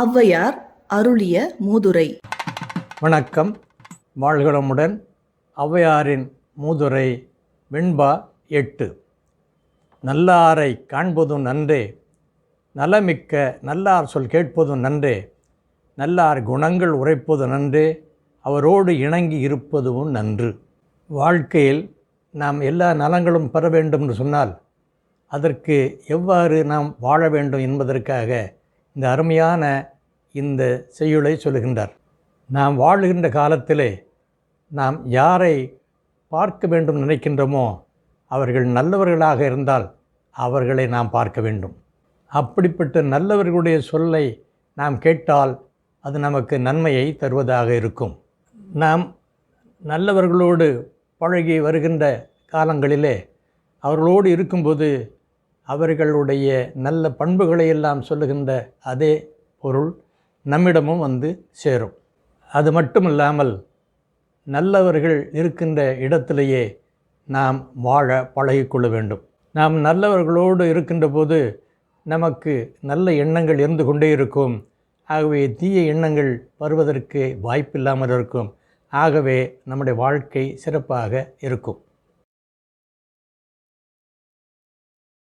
ஔவையார் அருளிய மூதுரை. வணக்கம். வாழ்களமுடன் ஔவையாரின் மூதுரை வெண்பா எட்டு. நல்லாரை காண்பதும் நன்றே. நலமிக்க நல்லார் சொல் கேட்பதும் நன்றே. நல்லார் குணங்கள் உரைப்பது நன்றே. அவரோடு இணங்கி இருப்பதும் நன்று. வாழ்க்கையில் நாம் எல்லா நலங்களும் பெற வேண்டும் என்று சொன்னால் அதற்கு எவ்வாறு நாம் வாழ வேண்டும் என்பதற்காக இந்த அருமையான இந்த செய்யுளை சொல்லுகின்றார். நாம் வாழுகின்ற காலத்திலே நாம் யாரை பார்க்க வேண்டும் நினைக்கின்றோமோ அவர்கள் நல்லவர்களாக இருந்தால் அவர்களை நாம் பார்க்க வேண்டும். அப்படிப்பட்ட நல்லவர்களுடைய சொல்லை நாம் கேட்டால் அது நமக்கு நன்மையை தருவதாக இருக்கும். நாம் நல்லவர்களோடு பழகி வருகின்ற காலங்களிலே அவர்களோடு இருக்கும்போது அவர்களுடைய நல்ல பண்புகளை எல்லாம் சொல்லுகின்ற அதே பொருள் நம்மிடமும் வந்து சேரும். அது மட்டும் இல்லாமல் நல்லவர்கள் இருக்கின்ற இடத்திலேயே நாம் வாழ பழகிக்கொள்ள வேண்டும். நாம் நல்லவர்களோடு இருக்கின்ற போது நமக்கு நல்ல எண்ணங்கள் இருந்து கொண்டே இருக்கும். ஆகவே தீய எண்ணங்கள் வருவதற்கு வாய்ப்பில்லாமல் இருக்கும். ஆகவே நம்முடைய வாழ்க்கை சிறப்பாக இருக்கும்.